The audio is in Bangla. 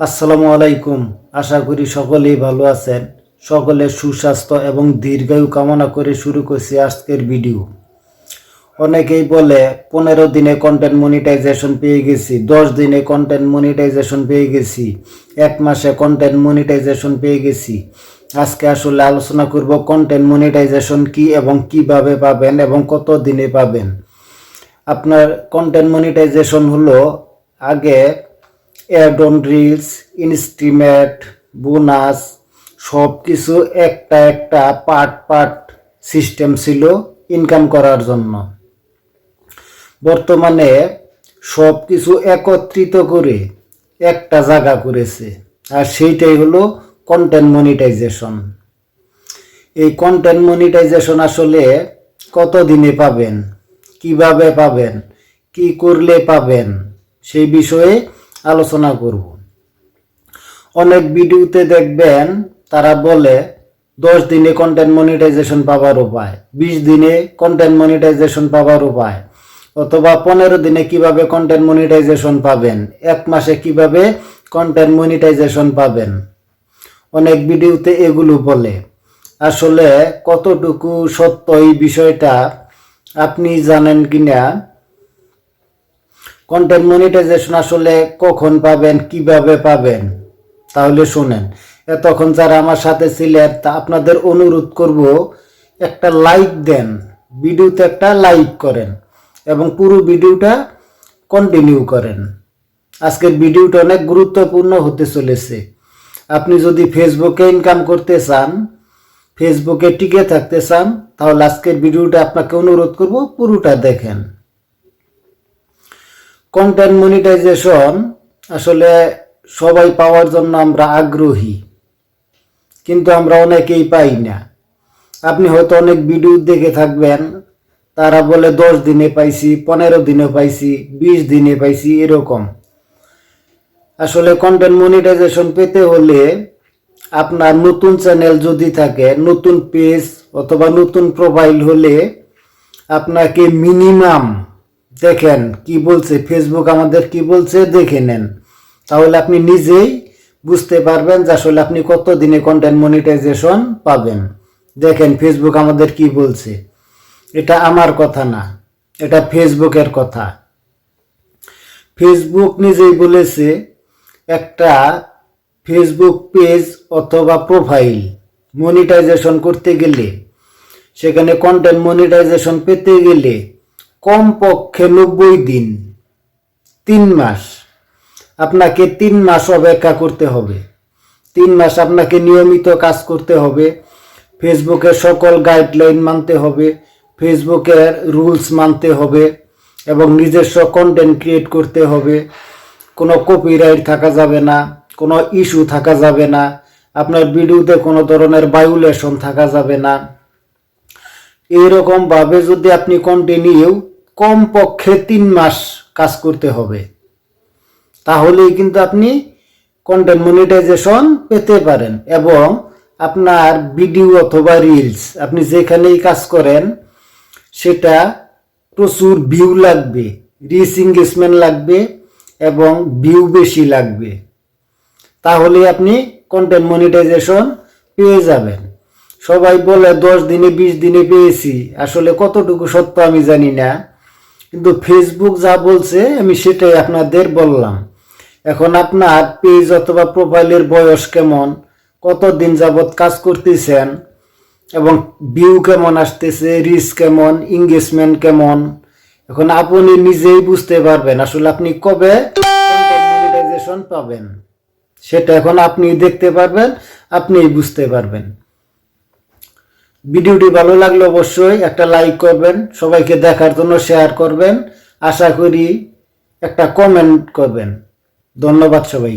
আসসালামু আলাইকুম। আশা করি সকলেই ভালো আছেন। সকলের সুস্বাস্থ্য এবং দীর্ঘায়ু কামনা করে শুরু করছি আজকের ভিডিও। অনেকেই বলে, পনেরো দিনে কন্টেন্ট মনিটাইজেশন পেয়ে গেছি, দশ দিনে কন্টেন্ট মনিটাইজেশন পেয়ে গেছি, এক মাসে কন্টেন্ট মনিটাইজেশন পেয়ে গেছি। আজকে আসলে আলোচনা করব কন্টেন্ট মনিটাইজেশন কি এবং কীভাবে পাবেন এবং কত দিনে পাবেন? আপনার কন্টেন্ট মনিটাইজেশন হলো আগে অ্যাডন রিলস ইনস্ট্রিমেট বোনাস সব কিছু একটা একটা পার্ট পার্ট সিস্টেম ছিল ইনকাম করার জন্য। বর্তমানে সব কিছু একত্রিত করে একটা জায়গা করেছে, আর সেইটাই হলো কন্টেন্ট মনিটাইজেশন এই কন্টেন্ট মনিটাইজেশন আসলে কত দিনে পাবেন, কীভাবে পাবেন, কি করলে পাবেন, সেই বিষয়ে আলোচনা করব। অনেক ভিডিওতে দেখবেন তারা বলে, দশ দিনে কন্টেন্ট মনিটাইজেশন পাওয়ার উপায়, বিশ দিনে কন্টেন্ট মনিটাইজেশন পাওয়ার উপায়, অথবা পনেরো দিনে কীভাবে কন্টেন্ট মনিটাইজেশন পাবেন, এক মাসে কীভাবে কন্টেন্ট মনিটাইজেশন পাবেন। অনেক ভিডিওতে এগুলো বলে। আসলে কতটুকু সত্য এই বিষয়টা আপনি জানেন কিনা? কন্টেন্ট মনিটাইজেশন আসলে কখন পাবেন, কীভাবে পাবেন, তাহলে শুনেন। এতক্ষণ যারা আমার সাথে ছিলেন, তা আপনাদের অনুরোধ করব, একটা লাইক দেন, ভিডিওতে একটা লাইক করেন, এবং পুরো ভিডিওটা কন্টিনিউ করেন। আজকের ভিডিওটা অনেক গুরুত্বপূর্ণ হতে চলেছে। আপনি যদি ফেসবুকে ইনকাম করতে চান ফেসবুকে টিকে থাকতে চান, তাহলে আজকের ভিডিওটা আপনাকে অনুরোধ করব, পুরোটা দেখেন। কন্টেন্ট মনিটাইজেশন আসলে সবাই পাওয়ার জন্য আমরা আগ্রহী, কিন্তু আমরা অনেকেই পাই না। আপনি হয়তো অনেক ভিডিও দেখে থাকবেন, তারা বলে দশ দিনে পাইছি, পনেরো দিনে পাইছি, বিশ দিনে পাইছি, এরকম। আসলে কন্টেন্ট মনিটাইজেশন পেতে হলে আপনার নতুন চ্যানেল যদি থাকে, নতুন পেজ অথবা নতুন প্রোফাইল হলে আপনাকে মিনিমাম দেখেন কি বলছে ফেসবুক আমাদের কি বলছে দেখে নেন। তাহলে আপনি নিজেই বুঝতে পারবেন যে আসলে আপনি কত দিনে কন্টেন্ট মনিটাইজেশন পাবেন। দেখেন ফেসবুক আমাদের কি বলছে, এটা আমার কথা না, এটা ফেসবুকের কথা। ফেসবুক নিজেই বলেছে, একটা ফেসবুক পেজ অথবা প্রোফাইল মনিটাইজেশন করতে গেলে, সেখানে কন্টেন্ট মনিটাইজেশন পেতে গেলে কমপক্ষে নব্বই দিন, তিন মাস। আপনাকে তিন মাস অপেক্ষা করতে হবে। তিন মাস আপনাকে নিয়মিত কাজ করতে হবে। ফেসবুকের সকল গাইডলাইন মানতে হবে। ফেসবুকের রুলস মানতে হবে এবং নিজস্ব কন্টেন্ট ক্রিয়েট করতে হবে। কোনো কপিরাইট থাকা যাবে না, কোনো ইস্যু থাকা যাবে না, আপনার ভিডিওতে কোনো ধরনের বায়ুলেশন থাকা যাবে না। এইরকম ভাবে যদি আপনি কন্টিনিউ কমপক্ষে তিন মাস কাজ করতে হবে। তাহলেই কিন্তু আপনি কন্টেন্ট মনিটাইজেশন পেতে পারেন এবং আপনার ভিডিও অথবা রিলস আপনি যেখানেই কাজ করেন, সেটা প্রচুর ভিউ লাগবে রিচ এঙ্গেজমেন্ট লাগবে এবং ভিউ বেশি লাগবে। তাহলে আপনি কন্টেন্ট মনিটাইজেশন পেয়ে যাবেন। সবাই বলে দশ দিনে, বিশ দিনে পেয়েছি, আসলে কতটুকু সত্য আমি জানি না। কিন্তু ফেসবুক যা বলছে, আমি সেটাই আপনাদের বললাম। এখন আপনার পেজ অথবা প্রোফাইলের বয়স কেমন, কতদিন যাবৎ কাজ করতেছেন, এবং ভিউ কেমন আসতেছে রিচ কেমন এঙ্গেজমেন্ট কেমন, এখন আপনি নিজেই বুঝতে পারবেন আসলে আপনি কবে পাবেন। সেটা এখন আপনি দেখতে পারবেন, আপনিই বুঝতে পারবেন। ভিডিওটি ভালো লাগলে অবশ্যই একটা লাইক করবেন, সবাইকে দেখার জন্য শেয়ার করবেন। আশা করি একটা কমেন্ট করবেন। ধন্যবাদ সবাই